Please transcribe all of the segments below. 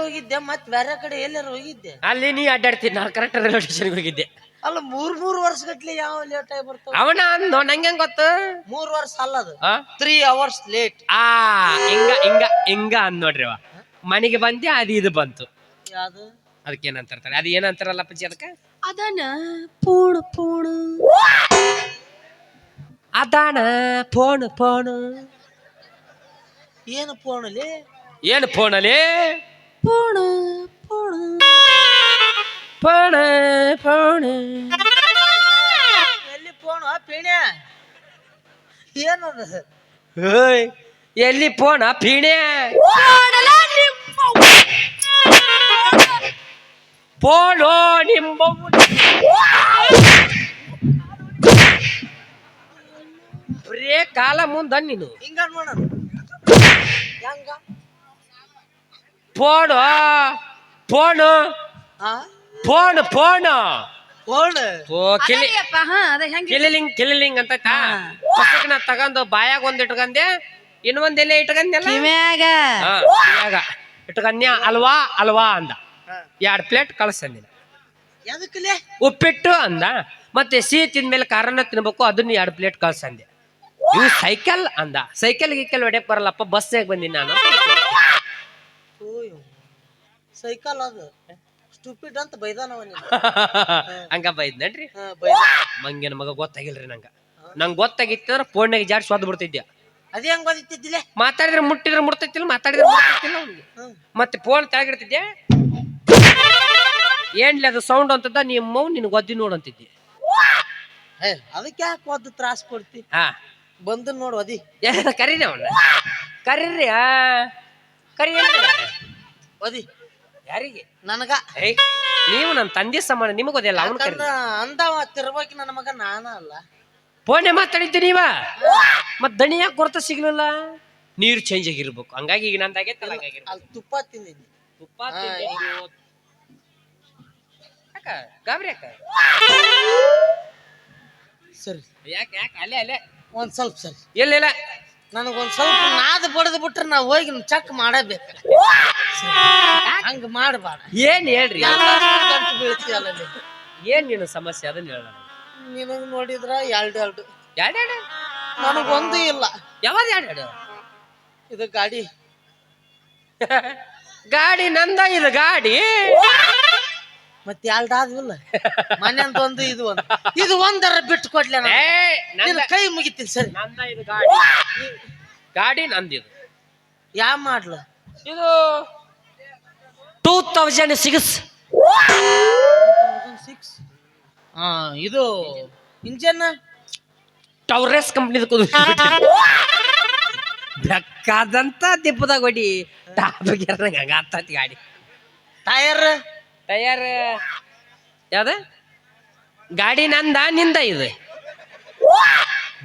ಹೋಗಿದ್ದೆ ಮತ್ ಬೇರೆ ಕಡೆ ಎಲ್ಲಾರ ಹೋಗಿದ್ದೆ. ಅಲ್ಲಿ ನೀ ಅಡ್ಡಾಡ್ತೀನಿ ನಾನು ಕರೆಕ್ಟ್ ರೈಲ್ವೆ ಸ್ಟೇಷನ್ಗೆ ಹೋಗಿದ್ದೆ. ಅಲ್ಲ ಮೂರ್ ಮೂರ್ ವರ್ಷ ಗಟ್ಲೆ ಯಾವ ಲೇಟ್ ಆಗಿ ಬರ್ತಾವ ಅವನ ಅಂದ್ ನಂಗೆ ಹೆಂಗ್ ಗೊತ್ತು? ಮೂರ್ ವರ್ಷ ಅಲ್ಲ ಅದು. ಆ? ತ್ರೀ ಅವರ್ಸ್ ಲೇಟ್ ಆ ಹಿಂಗ ಹಿಂಗ ಹಿಂಗ ಅಂದ್ ನೋಡ್ರಿ ಅವ ಮನೆಗೆ ಬಂದೆ ಅದು ಇದು ಬಂತು. ಯಾವ್ದು? ಅದಕ್ಕೆ ಏನಂತಾರೆ ಅದು ಏನಂತಾರಲ್ಲ ಪಜ್ಜಿ ಅದಕ್ಕೆ? ಅದನ್ನ ಪೂಣ ಪೂಣ. ಅದಾಣ ಫೋನ್ ಫೋನ್ ಏನು ಫೋನಲ್ಲಿ ಏನು ಫೋನಲ್ಲಿ ಪೂಣು ಪೂಣು. ಪಣ ಫೋನ್ ಎಲ್ಲಿ ಪೋಣ ಪೀಣ್ಯ? ಏನದ? ಓಯ್. ಎಲ್ಲಿ ಪೋಣ ಪೀಣೆ ಪೋಣೋ ನಿಮ್ಮ ಬರೇ ಕಾಲ ಮುಂದ ನೀನು. ಹಿಂಗ ನೋಡ ಹೆಂಗ? ಫೋನು ಫೋನು ಹಾ ಫೋನ್ ಫೋನ್ ಫೋನ್ ಓ ಕಿಲಿ ಅದರಿಯಪ್ಪ, ಹಾ ಅದ ಹೆಂಗ ಕಿಲಿಲಿಂಗ್ ಕಿಲಿಲಿಂಗ್ ಅಂತ ಪುಸ್ತಕನ ತಗೊಂಡು ಬಾಯಾಗ ಒಂದ್ ಇಟ್ಕಂದೆ ಇನ್ನೊಂದ್ ಎಲೆ ಇಟ್ಕಂದೆಲ್ಲ ಕಿವ್ಯಾಗ? ಹಾ, ಕಿವ್ಯಾಗ. ಇಟ್ಕನ್ಯ ಅಲ್ವಾ ಅಲ್ವಾ ಅಂದ. ಎರಡ್ ಪ್ಲೇಟ್ ಕಳ್ಸಂದಿನ ಎದಕ್ಕಲೆ ಉಪ್ಪಿಟ್ಟು ಅಂದ. ಮತ್ತೆ ಸಿಹಿ ತಿಂದ್ಮೇಲೆ ಕಾರಣ ತಿನ್ಬೇಕು ಅದನ್ನ ಎರಡು ಪ್ಲೇಟ್ ಕಳ್ಸಂದೆ ಇವು ಸೈಕಲ್ ಅಂದ. ಸೈಕಲ್ ಗಿಕ್ಕಲ್ ಹೊಡೆಯಕ್ ಬರಲ್ಲಪ್ಪ ಬಸ್ನಾಗ ಬಂದಿನಿ ನಾನು. ಸೈಕಲ್ ಅದು. ಸ್ಟೂಪಿಡ್ ಅಂತ ಬೈದಾನವ ನೀನು ಹಂಗ ಬೈದ್ ನಡ್ರಿ ಹಾ, ಬೈದ ಮಂಗೇನ ಮಗ ಗೊತ್ತಾಗಿಲ್ರಿ ನಂಗ. ನಂಗೆ ಗೊತ್ತಾಗಿತ್ತಂದ್ರ ಫೋನ್ನಾಗ ಜಾಡ್ ಸ್ವಾದ್ ಬಿಡ್ತಿದ್ದೆ ಅದೇ ಹೆಂಗ್ ಗೊತ್ತಿದ್ದಿಲ್ಲ ಮಾತಾಡಿದ್ರೆ ಮುಟ್ಟಿದ್ರೆ ಮುಟ್ತೈತಿಲ್ಲ ಮಾತಾಡಿದ್ರೆ ಮುಟ್ತೈತಿಲ್ಲ ಅವ್ನಿಗೆ. ಹ್ಮ್ ಮತ್ತೆ ಫೋನ್ ತಾಗಿಡ್ತಿದ್ಯಾ ಏನ್ಲಿ ಅದು ಸೌಂಡ್ ಅಂತದ ನಿಮ್ಮ ನಿನ್ ಗೊದ್ದಿ ನೋಡಂತಿದ್ದೆ ಏ, ಅದಕ್ಕೆ ಯಾಕೆ ಒದ್ದು ತ್ರಾಸ ಕೊಡ್ತಿ? ಹಾ. ಬಂದು ನೋಡು ಅದಿ ಏ, ಕರೀರಿ ಅವನ್ನ ಕರೀರಿ ಆ. ಕರಿ ಓದಿ. ಯಾರಿಗೆ? ನನಗ. ಏಯ್ ನೀವು ನನ್ನ ತಂದೆ ಸಮಾನ ನಿಮಗೆ ಓದಿಲ್ಲ ಅವನು ಕರಿ ಅಂದವ ತಿರ್ಬೇಕು ನನ್ನ ಮಗ ನಾನ ಅಲ್ಲ. ಫೋನೆ ಮಾತಾಡಿದ್ದೆ ನೀವ? ಮತ್ ದಣಿ ಯಾಕೆ ಗುರ್ತ ಸಿಗ್ಲಿಲ್ಲ? ನೀರು ಚೇಂಜ್ ಆಗಿರ್ಬೇಕು. ಹಂಗಾಗಿ ಈಗ ನಂದಾಗೆ ಅಲ್ಲಿ ತುಪ್ಪ ತಿಂದಿದ್ದೆ ತುಪ್ಪ ಗಾಬರಿ ಯಾಕ? ಸರಿ. ಯಾಕೆ ಯಾಕೆ? ಅಲ್ಲೇ ಅಲ್ಲೇ. ಒಂದ್ ಸ್ವಲ್ಪ ಸರಿ. ಎಲ್ಲಿ ಇಲ್ಲ. ನನಗೊಂದ್ ಸ್ವಲ್ಪ ನಾದ ಬಡದ್ ಬಿಟ್ರೆ ನಾ ಹೋಗಿ ಚೆಕ್ ಮಾಡಬೇಕು. ಹಂಗ ಮಾಡಬಾರ ಏನ್ ಹೇಳ್ರಿ? ಬೀಳ್ತೀಯಲ್ಲ. ಏನ್ ನೀನು ಸಮಸ್ಯೆ? ಅದನ್ನ ಹೇಳ ನಿನಗ್. ನೋಡಿದ್ರ ಎರಡು ಎರಡು. ಎರಡೆರಡು ನನಗೊಂದು ಇಲ್ಲ. ಯಾವಾಗ ಎರಡೆರಡು ಇದು ಗಾಡಿ. ಗಾಡಿ ನಂದ ಇದು ಗಾಡಿ? ಮತ್ತೆ ಎರಡು ಆದ್ವಿಲ್ಲ ಮನೆ ಅಂತ ಒಂದು ಇದು ಒಂದು. ಇದು ಒಂದರ ಬಿಟ್ಟು ಕೊಡ್ಲಿ ನಾನು. ಏ ನಂದ ಕೈ ಮುಗಿತೀನಿ ಸರಿ. ನಂದ ಇದು ಗಾಡಿ. ಗಾಡಿ ನಂದಿದು ಯಾ ಮಾಡ್ಲ? ಇದು ಟೂ ತೌಸಂಡ್ ಸಿಕ್ಸ್ ಸಿಕ್ಸ್ ಹಾ ಇದು ಇಂಜನ್? ಟವರೇಸ್ ಕಂಪ್ನಿದ ಕುದು ಬೆಕ್ಕಾದಂತ ದಿಬ್ಬದಾಗ ಹೊಡಿ. ಟಾಪ್ ಗಿರ್ನಂಗ ಗಾಡಿ. ಟೈರ್ ಟಯರ್ ಯಾವ್ದ? ಗಾಡಿ ನಂದ ನಿಂದ ಇದು.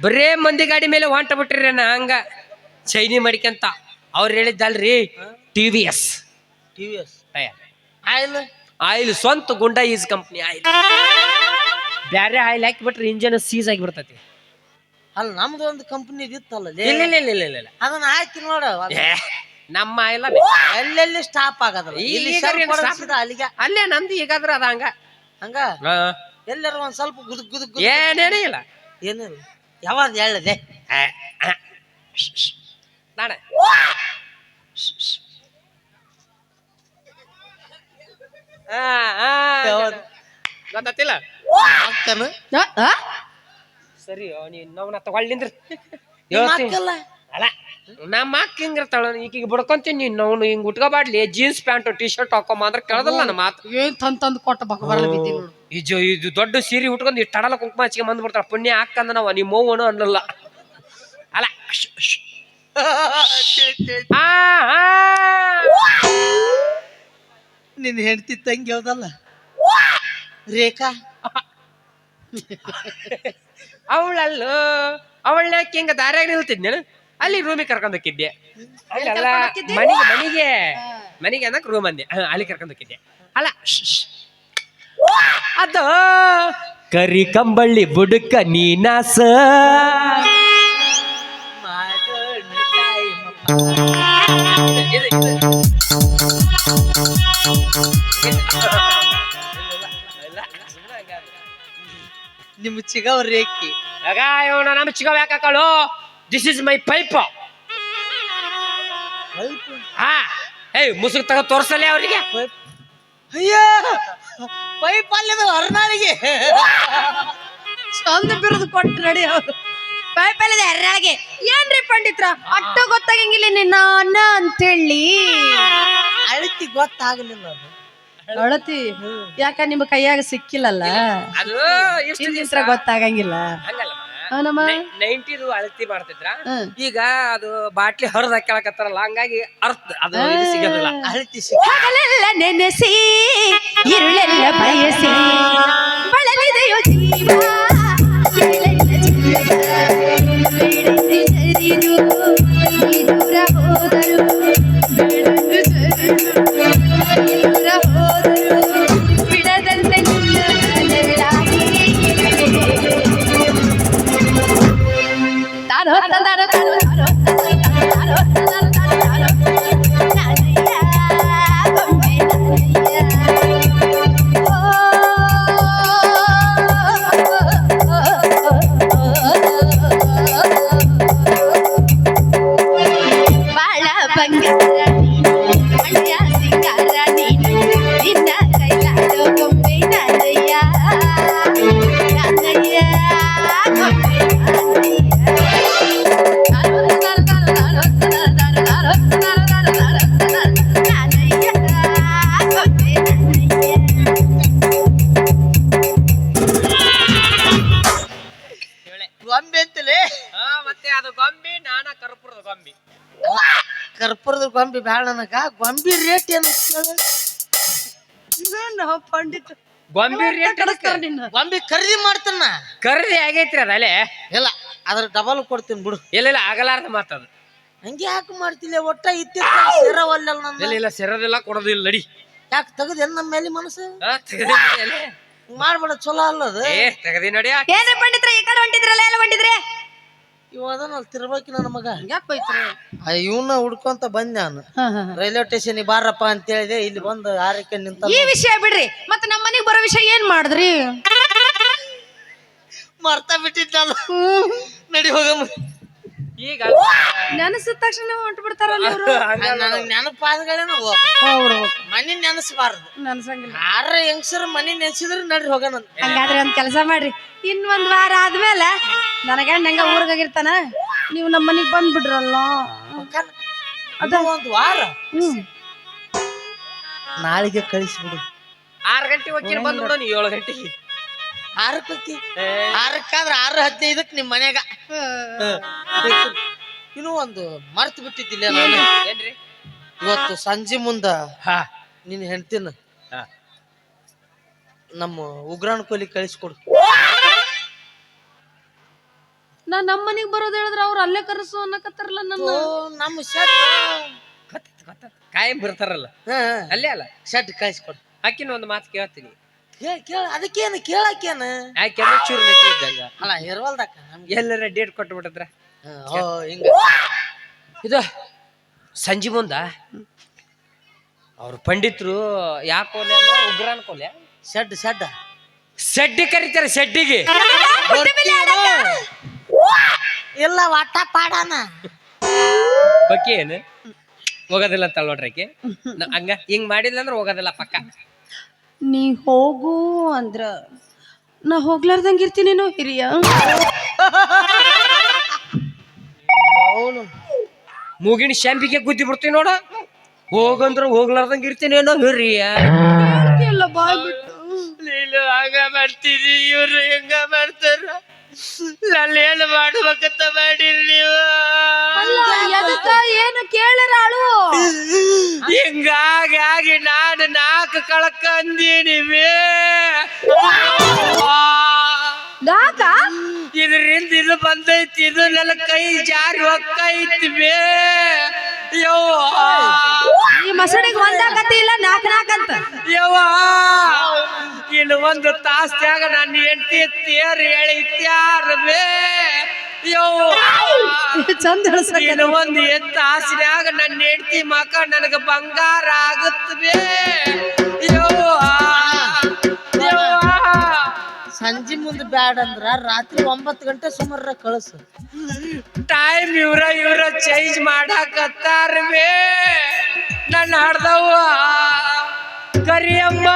ಬರೇ ಮಂದಿ ಗಾಡಿ ಮೇಲೆ ಹೊಂಟ ಬಿಟ್ರಿ ನಾ ಹಂಗ. ಚೈನಿ ಮಡಿಕಂತ. ಅವ್ರು ಹೇಳಿದ್ದಲ್ರಿ T V S. T V S. Tyre oil? Oil ಸ್ವಂತ ಗುಂಡ ಈಸ್ ಕಂಪ್ನಿ ಆಯಿಲ್. ಬ್ಯಾರೆ ಆಯಿಲ್ ಹಾಕಿಬಿಟ್ರೆ ಇಂಜನ್ ಸೀಸ್ ಆಗಿ ಬಿಡ್ತೈತಿ. ಅಲ್ಲ ನಮ್ದು ಒಂದು ಕಂಪ್ನಿ ಇತ್ತಲ್ಲ ಇಲ್ಲ ಇಲ್ಲ ಇಲ್ಲ ಇಲ್ಲ ಅದನ್ನ ಹಾಕಿ ನೋಡ. ನಮ್ಮ ಎಲ್ಲ ಎಲ್ಲೆಲ್ಲಿ ಸ್ಟಾಪ್ ಆಗದಲ್ಲ? ಇಲ್ಲಿ ಈಗ ಸರಿ stop? ಅಲ್ಲಿಗೆ. ಅಲ್ಲೇ ನಂದು ಈಗದ್ರ ಅದ ಹಂಗ. ಹಂಗ? ಎಲ್ಲರೂ ಒಂದ್ ಸ್ವಲ್ಪ ಗುದುಕ್ ಗುದುಕ್ ಗುದುಕ್ ಏನೇನೇ ಇಲ್ಲ ಏನಿಲ್ಲ. ಯಾವಾಗ ಹೇಳದೆ. ನಾಳೆ ಆ, ಯಾವ್ದು? ಗೊತ್ತಾತಿಲ್ಲ ಅಕ್ಕನ? ಸರಿ ನೀನ್ ನಾವು ತಗೊಳ್ ನಿಂದ್ರ. ನಿಮ್ಮ ಅಕ್ಕಲ್ಲ? ಅಲ್ಲ. ನಮ್ಮ ಅಕ್ಕ ಹಿಂಗಿರ್ತಾಳ ಈಗೀಗ ಬಿಡ್ಕೊಂತೀನಿ ನೀನು ಅವನು ಹಿಂಗ್ ಉಟ್ಕೋಬಾಡ್ಲಿ ಜೀನ್ಸ್ ಪ್ಯಾಂಟ್ ಟಿ ಶರ್ಟ್ ಹಾಕೊಂಬ ಅಂದ್ರೆ ಕೇಳದಲ್ಲ ನನ್ನ ಮಾತು ಏನ್ ತಂದ್ ತಂದ್ ಕೊಟ್ಟ ಬರಲ್ಲ ಬಿದ್ದಿ ನೋಡು. ಇದು ಇದು ದೊಡ್ಡ ಸೀರೆ ಉಟ್ಕೊಂಡು ಇಷ್ಟು ತಡಲ ಕುಂಕುಮ ಹಚ್ಕೊಂಡ್ ಬಂದ್ಬಿಡ್ತಾಳ ಪುಣ್ಯ ಹಾಕಂದ ನಾವು ನಿಮ್ಮ ಮೌವನು ಅನ್ನಲ್ಲ. ಅಲ್ಲ ಶ್, ಶ್. ಆ, ಆ. ನಿನ್ ಹೆಂಡತಿ ತಂಗಿ ಹೌದಲ್ಲ ರೇಖಾ. ಅವಳಲ್ಲೋ ಅವಳ ಹಿಂಗ ದಾರ್ಯಾಗ ನಿಲ್ತಿದ್ನ ಅಲ್ಲಿ ರೂಮಿಗೆ ಕರ್ಕೊಂಡ್ ಹೋಗಿದ್ದೆ. ಅಲ್ಲ? ಮನೆಗೆ ಮನೆಗೆ. ಮನೆಗೆ ಅನ್ನಕ್ ರೂಮ್ ಅಂದೆ. ಹ, ಅಲ್ಲಿ ಕರ್ಕೊಂಡ್ ಹೋಗಿದ್ದೆ. ಅಲ್ಲ ಶ್, ಶ್. ಅದು ಕರಿ ಕಂಬಳ್ಳಿ ಬುಡಕ ನೀನಾಸ ಮಾಡರ್ನ್ ಟೈಮ್ ಇದು- ಇದು- ಇಲ್ಲ, ಸುಮ್ನೆ ಹಂಗಾದ್ರೆ. ನಿಮ್ ಚಿಗವ್ರೇಕಿ ಆಗ ಇವನು ನಮ್ಮ ಚಿಗವ್ ಯಾಕೆ ಹಾಕಳು ದಿಸ್ ಇಸ್ ಮೈ ಪೈಪ್ ಹಾ. ಏಯ್ ಮುಸುಗ್ ತಗ ತೋರ್ಸಲ್ಲೇ ಅವರಿಗೆ. ಅಯ್ಯೋ ಪೈಪ್ ಅಲ್ಲದ ಹರ್ನಾಳಿಗೆ ಚಂದ ಬಿರುದು ಕೊಟ್ಟು ನಡಿ ಪೈಪ್ ಪೈಪಲ್ಲದೆ ಹರ್ನಾಳಿಗೆ ಏನ್ರಿ ಪಂಡಿತ್ರ? ಅಟ್ಟು ಗೊತ್ತಾಗಂಗಿಲ್ಲ ನಿನ್ನ ಅನ್ನ ಅಂತೇಳಿ. ಅಳತಿ ಗೊತ್ತಾಗಲಿಲ್ಲ ಅದು. ಅಳತಿ? ಯಾಕ ನಿಮ್ಮ ಕೈಯಾಗ ಸಿಕ್ಕಿಲ್ಲಲ್ಲ? ಅದು ಗೊತ್ತಾಗಂಗಿಲ್ಲ. ನಮ್ಮ ನೈಂಟಿದು ಅಳತಿ ಮಾಡ್ತಿದ್ರ. ಈಗ ಅದು ಬಾಟ್ಲಿ ಹೊರದ ಹಾಕ್ಯಾಳಕತ್ತಾರಲ್ಲ ಹಂಗಾಗಿ ಅರ್ಥ ಅದು ಇದು ಸಿಗೋದಿಲ್ಲ. ಅಳತಿ ಸಿಗ ನೆನೆಸಿ ಇರುಳೆಲ್ಲ ಬಯಸಿ. ಬಳಲಿದೆಯೋ ಜೀವ ಇರುಳೆಲ್ಲ ಜೀವ. ಬಿಡದೆ ಸರಿದು, ಈ ದೂರ ಹೋದರು ಬಿಡದೆ ಸರಿದು, ಗೊಂಬೆ ನಾನಯ್ಯ ನಾನಯ್ಯ ಗೊಂಬೆ ನಾನಯ್ಯ ಗೊಂಬೆ ನಾನಯ್ಯ ಗೊಂಬೆ ಅಂತಲೇ ಹಾ ಮತ್ತೆ ಅದು ಗೊಂಬಿ ನಾನ ಕರ್ಪುರದ ಗೊಂಬಿ ಕರ್ಪೂರದ ಗೊಂಬೆ ಬೇಡ ನನಗ. ಗೊಂಬಿ ರೇಟ್ ಏನು ಕೇಳು? ನಾವು ಪಂಡಿತ? ಗೊಂಬಿ ರೇಟ್ ನಿನ್ನ? ಗೊಂಬಿ ಖರೀದಿ ಮಾಡ್ತಾನ. ಖರೀದಿ ಆಗೈತ್ರಿ ಅದ ಅಲ್ಲೇ? ಇಲ್ಲ ಅದ್ರ ಡಬಲ್ ಕೊಡ್ತೀನಿ ಬಿಡು. ಇಲ್ಲ ಇಲ್ಲ ಆಗಲಾರ್ದ ಮಾತದು ಹಂಗೆ ಯಾಕೆ ಮಾಡ್ತಿಲ್ಲ? ಒಟ್ಟ ಇತ್ತಿತ್ತ ಸೇರವಲ್ಲ ಇಲ್ಲ ನನ್ನ. ಇಲ್ಲ ಸೇರೋದಿಲ್ಲ ಕೊಡೋದಿಲ್ಲ ನಡಿ. ಯಾಕೆ ತೆಗದೇನ್ ನಮ್ಮ ಮೇಲೆ ಮನಸ್ಸು? ತೆಗ್ದಿ ಅಲ್ಲೇ. ಮಾಡ್ಬೇಡ ಚಲೋ ಅಲ್ಲದ ಏ ತೆಗದಿ ನಡಿ ಏನ್ರಿ ಪಂಡಿತ್ರ ಈ ಕಡೆ ಹೊಂಟಿದ್ರಲ್ಲ ಎಲ್ಲ ಹೊಂಟಿದ್ರಿ? ಇವ ಅದನಲ್ಲಿ ತಿರ್ಬೇಕಿ ನನ್ನ ಮಗ. ಯಾಕೆ ಇವನ್ನ ಹುಡ್ಕೊಂತ ಬಂದ್ ನಾನು. ರೈಲ್ವೆ ಸ್ಟೇಷನ್ ಬಾರಪ್ಪ ಅಂತ ಹೇಳಿದೆ ಇಲ್ಲಿ ಬಂದು ಆರಕ್ಕೆ ನಿಂತ ಈ ವಿಷಯ ಬಿಡ್ರಿ ಮತ್ತೆ ನಮ್ಮ ಮನೆಗ್ ಬರೋ ವಿಷಯ ಏನ್ ಮಾಡಿದ್ರಿ? ಮರ್ತಾ ಬಿಟ್ಟಿದ್ದಲ್ಲ ನಡಿ ಹೋಗಮ್ಮ. ಈಗ ನೆನಸಿದ ತಕ್ಷಣ ಹೊಂಟು ಬಿಡ್ತಾರಲ್ಲ ಇವ್ರು ನನಗೆ ನೆನಪಾದಗಳೇನ ಹೌದು. ಮನಿ ನೆನಸಬಾರ್ದು. ನೆನಸಂಗಿಲ್ಲ. ಯಾರ ಹೆಂಗಸರ ಮನಿ ನೆನ್ಸಿದ್ರೆ ನಡ್ರಿ ಹೋಗೋಣ ಹಂಗಾದ್ರೆ ಒಂದ್ ಕೆಲಸ ಮಾಡ್ರಿ. ಇನ್ ಒಂದ್ ವಾರ ಆದ್ಮೇಲೆ ನನಗ ಊರಿಗೆ ಊರ್ಗಾಗಿರ್ತಾನ? ನೀವು ನಮ್ಮ ಮನೆಗ್ ಬಂದ್ಬಿಡ್ರಲ್ಲ? ಅದ. ಒಂದು ವಾರ. ನಾಳೆಗೆ ಕಳಿಸ್ಬಿಡು. ಆರ್ ಗಂಟೆ ಹೋಗಿ ಬಂದ್ಬಿಡು ನೀ ಏಳು ಗಂಟೆಗೆ. ಆರಕ್ಕೆ ಆರಕ್ಕಾದ್ರ ಆರು ಹದಿನೈದಕ್ ನಿಮ್ಮ ಮನ್ಯಾಗ. ಇನ್ನು ಒಂದು ಮರ್ತು ಬಿಟ್ಟಿದ್ದಿಲ್ಲ ನಾನು. ಏನ್ರಿ? ಇವತ್ತು ಸಂಜೆ ಮುಂದ ಹಾ. ನಿನ್ನ ಹೆಂಡ್ತಿನ ಹಾ. ನಮ್ಮ ಉಗ್ರಾಣ ಕೊಲಿ ಕಳಿಸ್ಕೊಡು. ನಾ ನಮ್ಮ ಮನೆಗ್ ಬರೋದ್ ಹೇಳಿದ್ರ ಅವ್ರು ಅಲ್ಲೇ ಕರೆಸು ಅನ್ನಕತ್ತಾರಲ್ಲ ನನ್ನ. ನಮ್ಮ ಗೊತ್ತಾಯ್ತು ಕಾಯಂ ಬರ್ತಾರಲ್ಲ. ಅಲ್ಲೇ ಅಲ್ಲ. ಶೆಡ್ ಕಳಿಸ್ಕೊಡು. ಅಕ್ಕಿನ ಒಂದು ಮಾತು ಕೇಳ್ತೀನಿ. ಕೇಳ ಕೇಳ ಅದಕ್ಕೇನು ಕೇಳಕ್ಕೇನು? ಯಾಕೆ ಚೂರು ನೆಟ್ಟಿ ಇದ್ದಂಗ. ಅಲ್ಲ ಇರವಲ್ದಕ್ಕ ನಮ್ಗೆ. ಎಲ್ಲರ ಡೇಟ್ ಕೊಟ್ಟು ಬಿಟ್ಟಿದ್ರ ಓ ಹಿಂಗ. ಇದು ಸಂಜೆ ಮುಂದ ಅವ್ರು ಪಂಡಿತರು ಯಾಕೆ ಕೊಲೆ ಅಂದ್ರೆ ಉಗ್ರಾನ್ ಕೊಲೆ. Shed shed. ಸೆಡ್ಡಿ ಕರೀತಾರೆ ಸೆಡ್ಡಿಗೆ ಇಲ್ಲ ವಾಟ ಪಾಡಾನ? ಬಕ್ಕಿ ಏನು? ಹೋಗೋದಿಲ್ಲ ಅಂತ ನೋಡ್ರಿ ಆಕೆ ಹಂಗ ಹಿಂಗ್ ಮಾಡಿಲ್ಲ ಅಂದ್ರೆ ಹೋಗೋದಿಲ್ಲ ಪಕ್ಕ. ನೀ ಹೋಗು ಅಂದ್ರ ನಾ ಹೋಗ್ಲಾರ್ದಂಗ ಇರ್ತೀನೇನೋ ಹಿರಿಯ? ಅವನು ಮೂಗಿನ ಶಾಂಪಿಗೆ ಗುದ್ದಿ ಬಿಡ್ತೀನಿ ನೋಡ. ಹೋಗಂದ್ರ ಹೋಗ್ಲಾರ್ದಂಗ ಇರ್ತೀನೇನೋ ಹಿರಿಯ. ಎಲ್ಲ ಬಾಯ್ ಬಿಟ್ಟು ನೀನು ಹಂಗ ಮಾಡ್ತೀರಿ ಇವ್ರು ಹೆಂಗ ಮಾಡ್ತಾರ? ನಾನು ಏನು ಮಾಡ್ಬೇಕಂತ ಮಾಡಿರಿ ನೀವು? ಎದಕ್ಕ ಏನು ಕೇಳರಾಳು ಹಿಂಗಾಗಿ ನಾನು ನಾಲ್ಕು ಕಳ್ಕಂದೀನಿ ನಾಕ? ಇದರಿಂದ ಇದು ಬಂದೈತಿ ಇದು ನನ್ನ ಕೈ ಜಾರಿ ಹೊಕ್ಕೈತಿ ಬೇ ಯವ್ವ. ಈ ಮಸಡಿಗೆ ಒಂದಾಕತಿ ಇಲ್ಲ ನಾಕ್ ನಾಕ್ ಅಂತ. ಯವ್ವ ಇನ್ನು ಒಂದು ತಾಸ್ನ್ಯಾಗ ನನ್ನ ಹೆಂಡತಿ ತೇರ್ ಹೇಳಿ ತ್ಯಾರ ಚಂದ ಇನ್ನು ಒಂದು ಎತ್ತ ಆಸನ್ಯಾಗ ನನ್ನ ಹೆಂಡತಿ ಮಕ ನನಗ ಬಂಗಾರ ಆಗುತ್ತವೆ ಸಂಜೆ ಮುಂದೆ ಬ್ಯಾಡ ಅಂದ್ರ ರಾತ್ರಿ ಒಂಬತ್ತು ಗಂಟೆ ಸುಮಾರ ಕಳಿಸು. ಟೈಮ್ ಇವ್ರ ಇವ್ರ ಚೇಂಜ್ ಮಾಡಾಕತ್ತಾರವೇ ನನ್ನ ಹಡ್ದವ್ವ. ಕರಿಯಮ್ಮ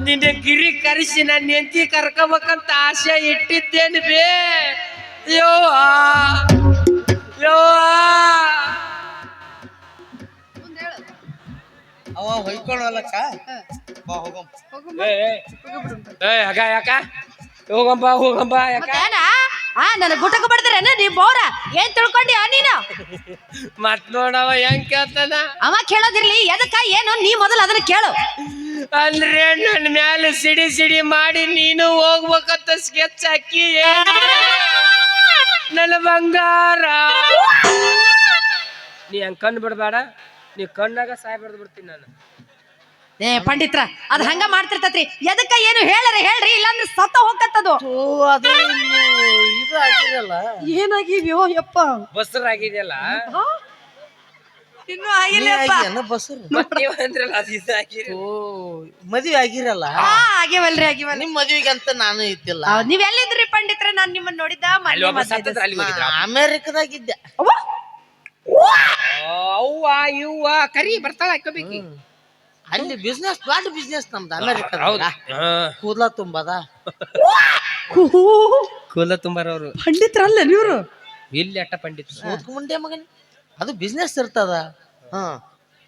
ನಿನ್ನ ಗಿರಿ ಕರೆಸಿ ನನ್ನ ಹೆಂಡತಿ ಕರ್ಕೋಬೇಕಂತ ಆಸೆ ಇಟ್ಟಿದ್ದೇನೆ ಬೇ. ಯವ್ವ ಯವ್ವ. ಅವ ಹೊಯ್ಕೊಳಲಕ್ಕ ಬಾ ಹೋಗಮ್ ಏ, ಏ. ಏ ಯಾಕ? ಯಾಕ ಹೋಗಂಬ ಹೋಗಂಬ ಯಾಕ? ಆ ನನ್ನ ಗುಟಕ ಬಡ್ದಿರೇನ ನೀ ಬೋರ? ಏನ್ ತಿಳ್ಕೊಂಡಿ ನೀನು? ಮತ್ ನೋಡವ ಹೆಂಗ್ ಕೇಳ್ತಾನ? ಅವ ಕೇಳೋದಿರ್ಲಿ ಎದಕ್ಕ ಏನು ನೀ ಮೊದಲು ಅದನ್ನ ಕೇಳು. ಅಂದ್ರೆ ನನ್ನ ಮ್ಯಾಲೆ ಸಿಡಿ ಸಿಡಿ ಮಾಡಿ ನೀನು ಹೋಗ್ಬೇಕಂತ ಸ್ಕೆಚ್ ಹಾಕಿ? ನನ್ನ ಬಂಗಾರ. ನೀ ಹಂಗ್ ಕಣ್ಣು ಬಿಡಬೇಡ ನೀ ಕಣ್ಣಾಗ ಸಾಯ್ ಬಿಡ್ದು ಬಿಡ್ತೀನಿ ನಾನು. ಏ ಪಂಡಿತ್ರ ಅದ್ ಹಂಗ ಮಾಡ್ತಿರ್ತತ್ರಿ. ಎದಕ್ಕ ಏನು ಹೇಳರ ಹೇಳ್ರಿ ಇಲ್ಲಾಂದ್ರೆ ಸತ್ತ ಹೋಗತ್ತದು ಓ ಅದು ಆಗಿರಲ್ಲ. ಏನಾಗಿವ್ಯೋ ಯಪ್ಪ. ಬಸ್ರಾಗಿದೆಯಲ್ಲ ಇನ್ನು ಆಗಿಲ್ಲಪ್ಪ ಏನ ಬಸ್ರು? ನೀವ್ ಅಂದ್ರಲ್ಲ ಅದು ಓ ಮದ್ವೆ ಆಗಿರಲ್ಲ? ಹಾ ಆಗಿವಲ್ರಿ ಆಗಿವಲ್ ನಿಮ್ ಮದ್ವಿಗೆ ಅಂತ ನಾನು ಇದ್ದಿಲ್ಲ. ನೀವ್ ಎಲ್ಲಿದ್ರಿ ಪಂಡಿತ್ರ? ನಾನ್ ನಿಮ್ಮನ್ನ ನೋಡಿದ್ದ ಅಲ್ಲಿ ಮೊನ್ನೆ ಒಬ್ಬ ಮದ್ವೆ ಸತ್ತದ್ರ ಅಲ್ಲಿ ಹೋಗಿದ್ರ? ಅಮೇರಿಕದಾಗಿದ್ದೆ. ಅವ್ವ! ಅವ್ವ! ಇವ್ವ ಕರಿ ಬರ್ತಾಳ ಹಾಕೋಬೇಕು ಅಲ್ಲಿ ಬಿಸ್ನೆಸ್ ದೊಡ್ಡ ಬಿಸ್ನೆಸ್ ನಮ್ದು ಅಮೇರಿಕದ ಹೌದಾ. ಕೂದ್ಲ ತುಂಬದ? ಹೂ, ಕೂಲ ತುಂಬಾರವ್ರು. ಪಂಡಿತರಲ್ಲ ನೀವ್ರು ಇಲ್ಲಿ ಅಟ್ಟ ಪಂಡಿತ್ ಕೂತ್ಕ ಮುಂಡೆ ಮಗನ್. ಅದು ಬಿಸ್ನೆಸ್ ಇರ್ತದ. ಹಾ.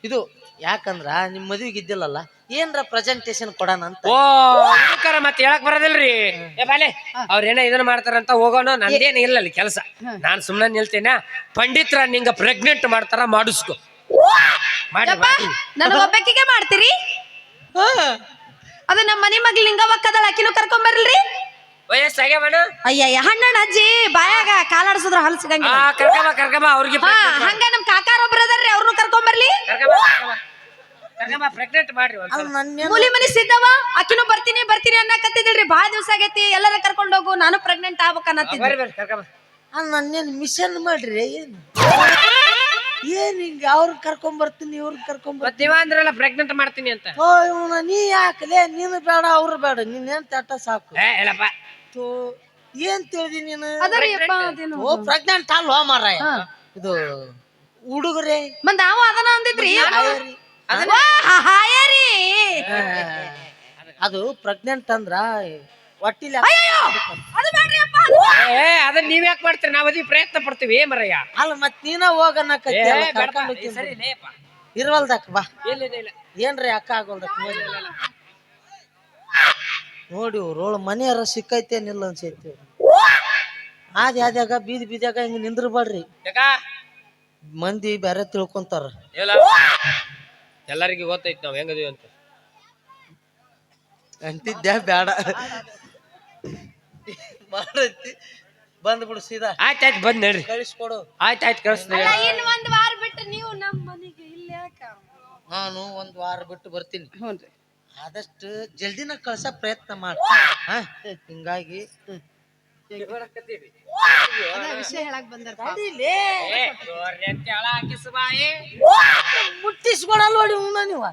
ಇದು ಯಾಕಂದ್ರ ನಿಮ್ ಮದ್ವಿಗೆ ಇದ್ದಿಲ್ಲಲ್ಲ ಏನ್ರ ಪ್ರೆಸೆಂಟೇಶನ್ ಕೊಡೋಣ ಅಂತ. ಓ ಇದಕ್ಕಾರ ಮತ್ತೆ ಹೇಳಕ್ ಬರೋದಿಲ್ರಿ. ಏ ಬಾಲೆ ಅವ್ರೇನ ಇದನ್ನ ಮಾಡ್ತಾರಂತ ಹೋಗೋಣ ನಂದೇನ ಇಲ್ಲ ಅಲ್ಲಿ ಕೆಲಸ. ನಾನ್ ಸುಮ್ನೆ ನಿಲ್ತೇನೆ. ಪಂಡಿತ್ರ ನಿಂಗ ಪ್ರೆಗ್ನೆಂಟ್ ಮಾಡ್ತಾರ ಮಾಡಿಸ್ಕೊ. ಮಾಡಿ ಮಾಡಿ. ಮಾಡ್ತೀರಿ? ಅದು ನಮ್ಮ ಮನೆ ಮಗ್ಳು ಲಿಂಗವಕ್ಕದಳ ಆಕಿನೂ ಕರ್ಕೊಂಡ್ ಬರ್ಲ್ರಿ? ವಯಸ್ಸಾಗ್ಯಾವಣ ಅಯ್ಯಯ್ಯ ಹಣ್ಣಣ್ಣ ಅಜ್ಜಿ ಬಾಯಾಗ ಕಾಲಾಡ್ಸಿದ್ರ ಹಲ್ ಆ ಸಿಗಂಗಿಲ್ಲ. ಕರ್ಕಬ ಕರ್ಕಬ ಅವ್ರಿಗೆ ಹಾ ಹಂಗ ನಮ್ ಕಾಕಾರ ಒಬ್ರ ಅದಾರ್ರಿ ಅವ್ರನ್ನೂ ಕರ್ಕೊಂಡ್ ಬರ್ಲಿ. ಕರ್ಕಬ ಕರ್ಕಬ ಪ್ರೆಗ್ನೆಂಟ್ ಮಾಡ್ರಿ ಒಂದ್ ಮೂಲಿ ಮನಿ ಸಿದ್ದವ ಆಕಿನೂ ಬರ್ತೀನಿ ಬರ್ತೀನಿ ಅನ್ನಕತ್ತಿದ್ರಿ ಬಾಳ ದಿವಸ ಆಗೈತಿ ಎಲ್ಲರ ಕರ್ಕೊಂಡ್ ಹೋಗು ನಾನು ಪ್ರೆಗ್ನೆಂಟ್ ಆಗ್ಬೇಕ ಅನ್ನತ್ತಿದ್ದೆ ಬರ್ರಿ ಬರ್ರಿ ಕರ್ಕಬ ನನ್ನೇನ್ ಮಿಷನ್ ಮಾಡ್ರಿ ಏನು? ಏನ್ ಹಿಂಗ ಅವ್ರ ಕರ್ಕೊಂಡ್ ಬರ್ತೀನಿ ಇವ್ರ ಕರ್ಕೊಂಡ್ ಬರ್ತೀನಿ? ಅಂದ್ರಲ್ಲ ಪ್ರೆಗ್ನೆಂಟ್ ಮಾಡ್ತೀನಿ ಅಂತ. ಓ ಇವ್ನ ನೀ ಯಾಕಲೇ ನೀನು ಬೇಡ ಅವ್ರು ಬೇಡ. ನೀನ್ ಏನ್ ತಟ್ಟ ಸಾಕು? ಏ ಹೇಳಪ್ಪ. ಥೋ, ಏನ್ ತಿಳಿದಿ ನೀನು? ಅದರಿ ಯಪ್ಪ ಅದೇನು ಓ ಪ್ರೆಗ್ನೆಂಟ್ ಅಲ್ವಾ ಮಾರಾಯ? ಇದು ಹುಡುಗರೇ. ಮಂದ ಅವ ಅದನ್ನ ಅಂದಿದ್ರಿ? ಹಾಯರಿ. ವಾ, ಹಾಯರಿ ಅದು ಪ್ರೆಗ್ನೆಂಟ್ ಅಂದ್ರ ಅದು ಅಪ್ಪ. ಏ ಅದನ್ನ ನೀವ್ ಯಾಕೆ ಮಾಡ್ತೀರಿ? ನಾವ್ ಅದೀವಿ ಪ್ರಯತ್ನ ಪಡ್ತೀವಿ ಮರಯ್ಯ? ಅಲ್ಲ ಮತ್ ನೀನ ಏ, ಬೇಡಪ್ಪ. ಸರಿ ಲೇಪ ಇರ್ವಲ್ದಕ್ ಬಾ. ಎಲ್ಲಿದೆ ಇಲ್ಲ ಏನ್ರಿ ಅಕ್ಕ ಆಗೋಲ್ದಕ್ ನೋಡಿ ರೋಳ್ ಮನೆಯಾರ ಸಿಕ್ಕೈತೇನಿಲ್ಲ ಅನ್ಸೈತಿ. ಆದ್ ಯಾದ್ಯಾಗ ಬೀದಿ ಬೀದ್ಯಾಗ ಹಿಂಗ ನಿಂದ್ರಬೇಡ್ರಿ. ಯಾಕ? ಮಂದಿ ಬ್ಯಾರೆ ತಿಳ್ಕೊಂತಾರ. ಇಲ್ಲ. ಎಲ್ಲರಿಗೂ ಗೊತ್ತೈತಿ ನಾವ್ ಹೆಂಗದೀವಿ ಅಂತ. ಅಂತಿದ್ದೆ ಬ್ಯಾಡ. ಮಾಡೈತಿ ಬಂದ್ ಬಿಡು ಸೀದಾ. ಆಯ್ತಾಯ್ತು ಬಂದ್ ನಡ್ರಿ. ಕಳಿಸ್ಕೊಡು. ಆಯ್ತಾಯ್ತು ಕಳಿಸ್ತೀನಿ. ಅಲ್ಲ, ಇನ್ ಒಂದ್ ವಾರ ಬಿಟ್ಟು ನೀವು ನಮ್ಮ ಮನೆಗೆ ಇಲ್ಲಿ ಯಾಕ? ನಾನು ಒಂದ್ ವಾರ ಬಿಟ್ಟು ಬರ್ತೀನಿ. ಹ್ಞೂನ್ರಿ ಆದಷ್ಟು ಜಲ್ದಿನ ಕಳ್ಸ ಪ್ರಯತ್ನ ಮಾಡ. ಹಿಂಗಾಗಿ. ಅದ ವಿಷಯ ಹೇಳಕ್ ಬಂದಾರ ತಡೀಲೇ. ಏ, ಜೋರ್ರಿ ಅಂತ ಹೇಳ ಹಾಕಿಸು ಬಾಯಿ. ಮುಟ್ಟಿಸ್ಕೊಡಲ್ಲ ನೋಡಿ ಉಣ್ಣ ನೀವ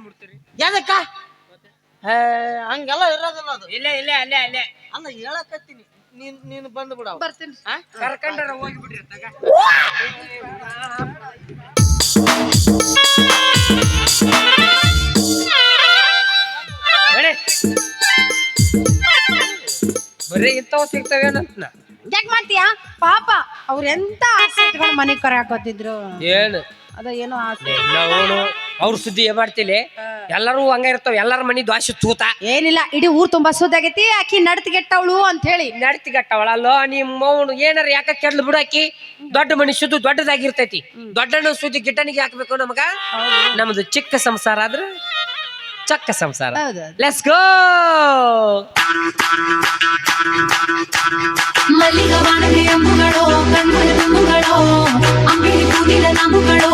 ಮುಟ್ತೀರಿ. ಎದಕ್ಕ ಹೇ, ಹಂಗೆಲ್ಲ ಇರೋದಿಲ್ಲ ಅದು. ಇಲ್ಲೇ ಇಲ್ಲೇ ಅಲ್ಲೇ ಅಲ್ಲೇ. ಅಲ್ಲ ಹೇಳಕತ್ತೀನಿ. ನೀನ್ ನೀನ್ ಬಂದು ಬಿಡ ಬರ್ತೀನಿ. ಕರ್ಕೊಂಡ್ರ ಹೋಗಿ ಬಿಡ್ರಿ ತಗ. ಬರೀ ಇಂಥವ್ ಸಿಗ್ತವೇನಂತ. ಯಾಕೆ ಮಾಡ್ತೀಯಾ? ಪಾಪ ಅವ್ರ ಎಂತ ಆಸೆ ಇಟ್ಕೊಂಡು ಮನೆಗ್ ಕರೆ ಹಾಕೋತಿದ್ರು ಏನು ಅದ ಏನೋ ಆಸೆ. ನಾವು ಅವ್ರ ಸುದ್ದಿ ಮಾಡ್ತೀನಿ ಎಲ್ಲರೂ ಹಂಗ ಇರ್ತಾವ ಎಲ್ಲರ ಮನಿ ದ್ವಾಸಿ ತೂತ. ಏನಿಲ್ಲ ಇಡೀ ಊರ್ ತುಂಬಾ ಸುದ್ದಾಗೈತಿ ಆಕಿ ನಡ್ತಿಗೆಟ್ಟವಳು ಅಂತ ಹೇಳಿ ನಡ್ತಿಗಟ್ಟವಳಲ್ಲೋ ನಿಮ್ಮ ಮೌನು ಏನಾರ ಯಾಕ ಕೆಡ್ಲು ಬಿಡಾಕಿ ದೊಡ್ಡ ಮನಿ ಸುದ್ದು ದೊಡ್ಡದಾಗಿರ್ತೈತಿ ದೊಡ್ಡಣ್ಣ ಸುದ್ದಿ ಗಿಟ್ಟನಿಗೆ ಹಾಕ್ಬೇಕು ನಮಗ. ನಮ್ದು ಚಿಕ್ಕ ಸಂಸಾರ ಆದ್ರ ಚಕ್ಕ ಸಂಸಾರ. ಹೌದು ಲೆಟ್ಸ್ ಗೋ ಮಲ್ಲಿಗವಾಣದ ಅಂಬುಗಳೋ ಕಣ್ಮನ ತುಂಬುಗಳೋ ನಾಮುಗಳೋ